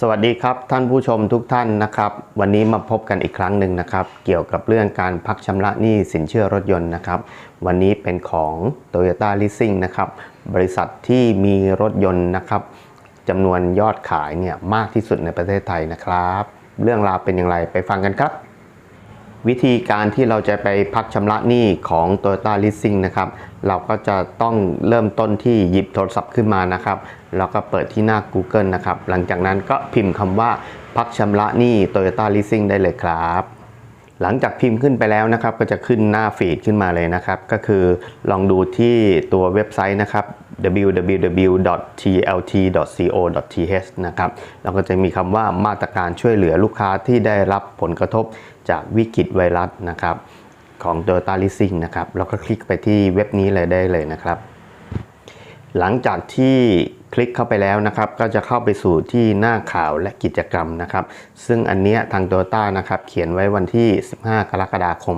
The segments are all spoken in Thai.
สวัสดีครับท่านผู้ชมทุกท่านนะครับ วันนี้มาพบกันอีกครั้งหนึ่งนะครับ เกี่ยวกับเรื่องการพักชำระหนี้สินเชื่อรถยนต์นะครับ วันนี้เป็นของ Toyota Leasing นะครับ บริษัทที่มีรถยนต์นะครับจำนวนยอดขายเนี่ยมากที่สุดในประเทศไทยนะครับ เรื่องราวเป็นอย่างไรไปฟังกันครับ วิธีการที่เราจะไปพักชำระหนี้ของ Toyota Leasing นะครับ เราก็จะต้องเริ่มต้นที่หยิบโทรศัพท์ขึ้นมานะครับ แล้วก็เปิดที่หน้า Google นะครับ หลังจากนั้นก็พิมพ์คำว่าพักชำระหนี้ Toyota Leasing ได้เลยครับ หลังจากพิมพ์ขึ้นไปแล้วนะครับ ก็จะขึ้นหน้าฟีดขึ้นมาเลยนะครับ ก็คือลองดูที่ตัวเว็บไซต์นะครับ www.tlt.co.th นะครับแล้วก็จะมีคำว่ามาตรการช่วยเหลือลูกค้าที่ได้รับผลกระทบจากวิกฤตไวรัสนะครับของ Toyota Leasing นะครับแล้วก็คลิกไปที่เว็บนี้เลยได้เลยนะครับ หลังจากที่คลิกเข้าไปแล้วนะครับ ก็จะเข้าไปสู่ที่หน้าข่าวและกิจกรรมนะครับ ซึ่งอันเนี้ยทาง Toyota นะครับ เขียนไว้วันที่ 15 กรกฎาคม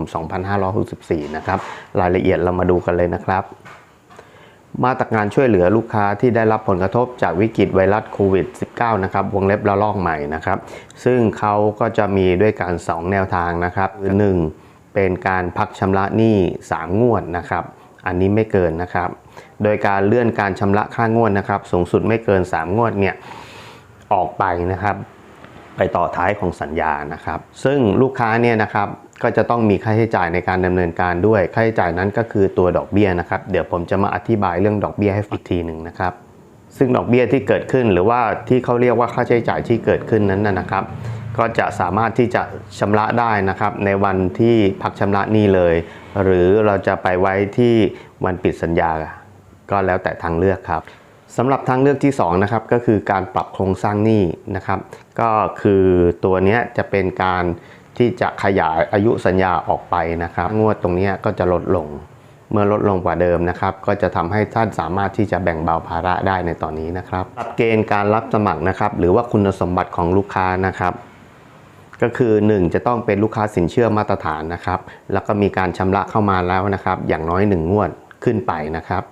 2564 นะครับ รายละเอียดเรามาดูกันเลยนะครับ มาตรการช่วยเหลือลูกค้าที่ได้รับผลกระทบจากวิกฤตไวรัสโควิด -19 นะครับ วงเล็บระลอกใหม่นะครับ ซึ่งเขาก็จะมีด้วยการ2แนวทางนะครับคือ1เป็นการพักชำระหนี้ 3 งวดนะครับ อันนี้ไม่เกินนะครับ โดยการเลื่อนการชำระค่างวดนะครับ สูงสุดไม่เกิน 3 งวดเนี่ยออกไปนะครับ ไปต่อท้ายของสัญญานะครับ ซึ่งลูกค้าเนี่ยนะครับ ก็จะต้องมีค่าใช้จ่ายในการดำเนินการด้วย ค่าใช้จ่ายนั้นก็คือตัวดอกเบี้ยนะครับ เดี๋ยวผมจะมาอธิบายเรื่องดอกเบี้ยให้ฟังอีกทีหนึ่งนะครับ ซึ่งดอกเบี้ยที่เกิดขึ้นหรือว่าที่เขาเรียกว่าค่าใช้จ่ายที่เกิดขึ้นนั้นนะครับ ก็จะสามารถที่จะชำระได้นะครับ ในวันที่พักชำระหนี้เลย หรือเราจะไปไว้ที่วันปิดสัญญา ก็แล้วแต่ทางเลือกครับสำหรับทางเลือกที่2นะครับก็คือการปรับโครงสร้างหนี้นะครับ ก็คือตัวนี้จะเป็นการ ที่จะขยายอายุสัญญาออกไปนะครับ งวดตรงนี้ก็จะลดลง เมื่อลดลงกว่าเดิมนะครับ ก็จะทำให้ท่านสามารถที่จะแบ่งเบาภาระได้ในตอนนี้นะครับหลักเกณฑ์การรับสมัครนะครับ หรือว่าคุณสมบัติของลูกค้านะครับ ก็คือ 1 จะต้องเป็นลูกค้าสินเชื่อมาตรฐานนะครับ แล้วก็มีการชำระเข้ามาแล้วนะครับ อย่างน้อย 1 งวดขึ้นไปนะครับ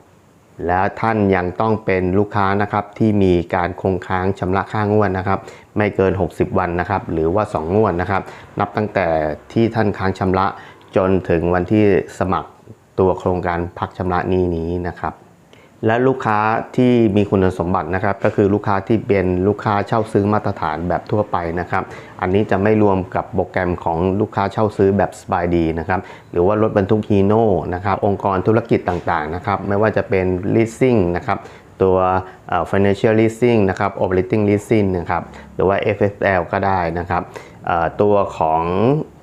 แล้วท่านยังต้องเป็นลูกค้านะครับที่มีการคงค้างชำระค่างวดนะครับ ไม่เกิน 60 วันนะครับ หรือว่า 2 งวดนะครับ นับตั้งแต่ที่ท่านค้างชำระจนถึงวันที่สมัครตัวโครงการพักชำระนี้นี้นะครับ และลูกค้าที่มีคุณสมบัตินะครับก็คือลูกค้าที่เป็นลูกค้าเช่าซื้อมาตรฐานแบบทั่วไปนะครับ อันนี้จะไม่รวมกับโปรแกรมของลูกค้าเช่าซื้อแบบสบายดีนะครับหรือว่ารถบรรทุกฮีโน่นะครับองค์กรธุรกิจต่างๆนะครับไม่ว่าจะเป็น leasing นะครับตัวเอ่อ financial leasing นะครับ operating leasing นะครับหรือว่า FFL ก็ได้นะครับเอ่อตัวของ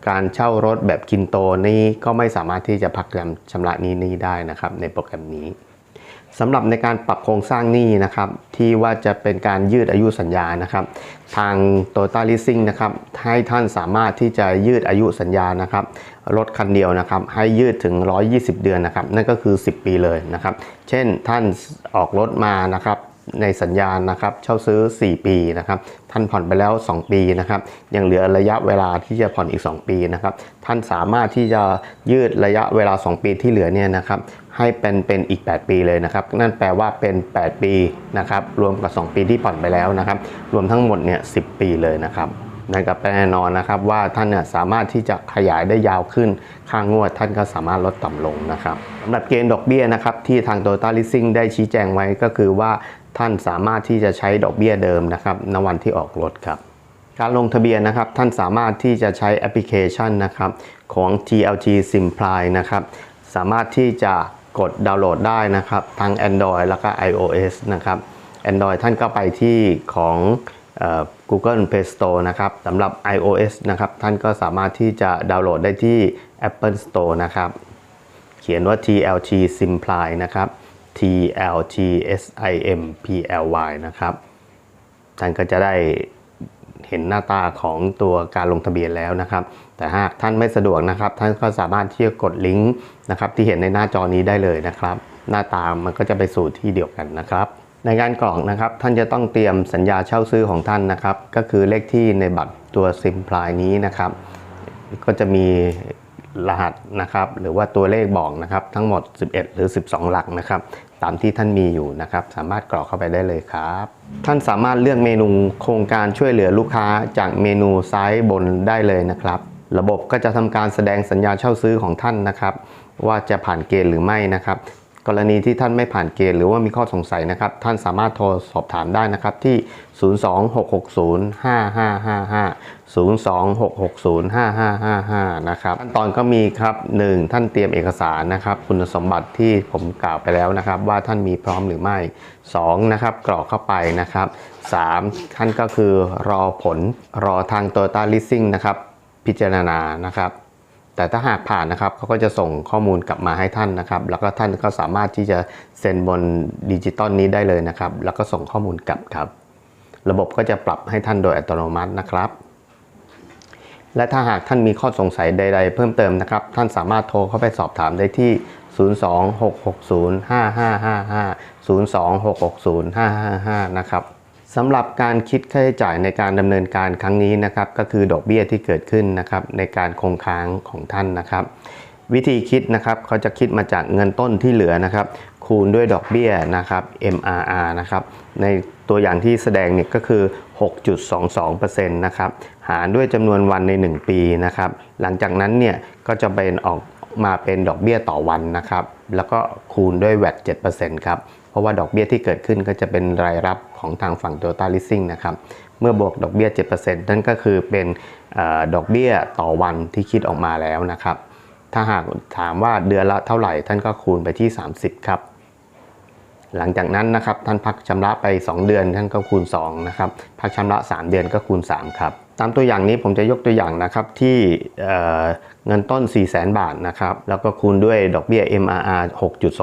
การเช่ารถแบบคินโตนี่ก็ไม่สามารถที่จะพักชำระนี้นี้ได้นะครับในโปรแกรมนี้ สำหรับในการปรับโครงสร้างหนี้นะครับ ที่ว่าจะเป็นการยืดอายุสัญญานะครับ ทาง Toyota Leasing นะครับให้ท่านสามารถที่จะยืดอายุสัญญานะครับรถคันเดียวนะครับให้ยืดถึง 120 เดือนนะครับนั่นก็คือ 10 ปีเลยนะครับ เช่นท่านออกรถมานะครับ ในสัญญาณนะครับเช่าซื้อ 4 ปีนะครับท่านผ่อนไปแล้ว 2 ปีนะครับยังเหลือระยะเวลาที่จะผ่อนอีก 2 ปีนะครับท่านสามารถที่จะยืดระยะเวลา 2 ปีที่เหลือเนี่ยนะครับให้เป็นเป็นอีก 8 ปีเลยนะครับ นั่นแปลว่าเป็น 8 ปีนะครับรวมกับ 2 ปีที่ผ่อนไปแล้วนะครับรวมทั้งหมดเนี่ย10ปีเลยนะครับนั่นก็แน่นอนนะครับว่าท่านเนี่ยสามารถที่จะขยายได้ยาวขึ้นค่างวดท่านก็สามารถลดต่ำลงนะครับสำหรับเกณฑ์ดอกเบี้ยนะครับที่ทาง Toyota Leasing ได้ชี้แจงไว้ก็คือว่า ท่านสามารถที่จะใช้ดอกเบี้ยเดิมนะครับณวันที่ออกรถครับ การลงทะเบียนนะครับท่านสามารถที่จะใช้แอปพลิเคชันนะครับของ TLT Simply นะครับสามารถที่จะกดดาวน์โหลดได้นะครับทั้ง Android แล้วก็ iOS นะครับ Android ท่านก็ไปที่ของออ Google Play Store นะครับสำหรับ iOS นะครับท่านก็สามารถที่จะดาวน์โหลดได้ที่ Apple Store นะครับ เขียนว่า TLT Simply นะครับ TLT S I M P L Y นะครับท่านก็จะได้เห็นหน้าตาของตัวการลงทะเบียนแล้วนะครับ แต่หากท่านไม่สะดวกนะครับ ท่านก็สามารถที่จะกดลิงก์นะครับที่เห็นในหน้าจอนี้ได้เลยนะครับ หน้าตามันก็จะไปสู่ที่เดียวกันนะครับ ในการกรอกนะครับท่านจะต้องเตรียมสัญญาเช่าซื้อของท่านนะครับ ก็คือเลขที่ในบัตรตัวซิมพลายนี้นะครับ ก็จะมี รหัสนะครับ หรือว่าตัวเลขบอกนะครับทั้งหมด 11 หรือ 12 หลักนะครับ ตามที่ท่านมีอยู่นะครับ สามารถกรอกเข้าไปได้เลยครับ ท่านสามารถเลือกเมนูโครงการช่วยเหลือลูกค้าจากเมนูซ้ายบนได้เลยนะครับ ระบบก็จะทำการแสดงสัญญาเช่าซื้อของท่านนะครับ ว่าจะผ่านเกณฑ์หรือไม่นะครับ กรณีที่ท่านไม่ผ่านเกณฑ์หรือว่ามีข้อสงสัยนะครับ ท่านสามารถโทรสอบถามได้นะครับที่ 026605555 026605555 นะครับขั้นตอนก็มีครับ 1. ท่านเตรียมเอกสารนะครับ คุณสมบัติที่ผมกล่าวไปแล้วนะครับ ว่าท่านมีพร้อมหรือไม่ 2. นะครับ กรอกเข้าไปนะครับ 3. ท่านก็คือรอผลรอทาง Toyota Leasing นะครับ พิจารณานะครับ แต่ถ้าหากผ่านนะครับเขาก็จะส่งข้อมูลกลับมาให้ท่านนะครับ แล้วก็ท่านก็สามารถที่จะเซ็นบนดิจิตอลนี้ได้เลยนะครับ แล้วก็ส่งข้อมูลกลับครับ ระบบก็จะปรับให้ท่านโดยอัตโนมัตินะครับ และถ้าหากท่านมีข้อสงสัยใด ๆ เพิ่มเติมนะครับ ท่านสามารถโทรเข้าไปสอบถามได้ที่ 026605555 026605555 นะครับ สำหรับการคิดค่าใช้จ่ายในการดำเนินการครั้งนี้นะครับ ก็คือดอกเบี้ยที่เกิดขึ้นนะครับในการคงค้างของท่านนะครับ วิธีคิดนะครับเขาจะคิดมาจากเงินต้นที่เหลือนะครับ คูณด้วยดอกเบี้ยนะครับ MRR นะครับในตัวอย่างที่แสดงเนี่ยก็คือ 6.22%นะครับหารด้วยจำนวนวันใน 1 ปีนะครับ หลังจากนั้นเนี่ยก็จะเป็นออกมาเป็นดอกเบี้ยต่อวันนะครับ แล้วก็คูณด้วยแวด7%ครับ เพราะว่าดอกเบี้ยที่เกิดขึ้นก็จะเป็นรายรับของทางฝั่งโตต้าลิสซิ่งนะครับ เมื่อบวกดอกเบี้ย 7%นั่นก็คือเป็นออดอกเบี้ยต่อวันที่คิดออกมาแล้วนะครับ ถ้าหากถามว่าเดือนละเท่าไหร่ท่านก็คูณไปที่ 30 ครับ หลังจากนั้นนะครับท่านพักชำระไป 2 เดือนท่านก็คูณ2นะครับพักชำระ 3 เดือนก็คูณ3ครับตามตัวอย่างนี้ผมจะยกตัวอย่างนะครับที่เเงินต้น 4 0 0 0 0 0 บาทนะครับแล้วก็คูณด้วยดอกเบี้ย MRR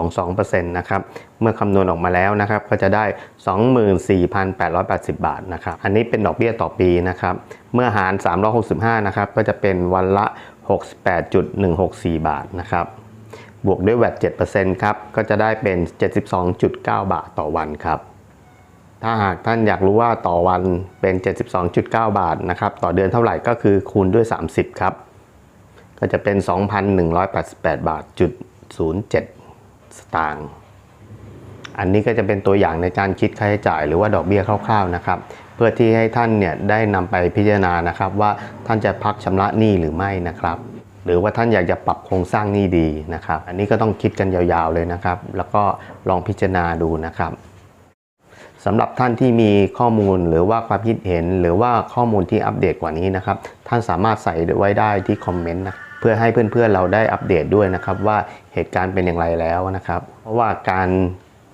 6.22%นะครับเมื่อคำนวณออกมาแล้วนะครับก็จะได้ 24,880 บาทนะครับอันนี้เป็นดอกเบี้ยต่อปีนะครับเมื่อหาร 365 นะครับก็จะเป็นวันละ 68.164 บาทนะครับ บวกด้วยแวด7%ครับ ก็จะได้เป็น 72.9 บาทต่อวันครับ ถ้าหากท่านอยากรู้ว่าต่อวันเป็น 72.9 บาทนะครับ ต่อเดือนเท่าไหร่ก็คือคูณด้วย 30 ครับ ก็จะเป็น 2,188 บาทจุด07 สตางค์ อันนี้ก็จะเป็นตัวอย่างในการคิดค่าใช้จ่ายหรือว่าดอกเบี้ยคร่าวๆนะครับ เพื่อที่ให้ท่านเนี่ยได้นำไปพิจารณานะครับ ว่าท่านจะพักชำระหนี้หรือไม่นะครับ หรือว่าท่านอยากจะปรับโครงสร้างนี้ดีนะครับ อันนี้ก็ต้องคิดกันยาวๆเลยนะครับ แล้วก็ลองพิจารณาดูนะครับสำหรับท่านที่มีข้อมูลหรือว่าความคิดเห็น หรือว่าข้อมูลที่อัปเดตกว่านี้นะครับ ท่านสามารถใส่ไว้ได้ที่คอมเมนต์นะเพื่อให้เพื่อนๆเราได้อัปเดตด้วยนะครับ ว่าเหตุการณ์เป็นอย่างไรแล้วนะครับ เพราะว่าการ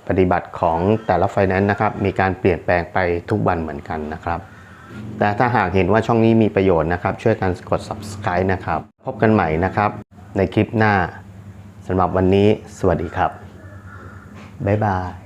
ปฏิบัติของแต่ละไฟแนนซ์นะครับ มีการเปลี่ยนแปลงไปทุกวันเหมือนกันนะครับ แต่ถ้าหากเห็นว่าช่องนี้มีประโยชน์นะครับ ช่วยกันกด subscribe นะครับ พบกันใหม่นะครับ ในคลิปหน้าสำหรับวันนี้ สวัสดีครับ บ๊ายบาย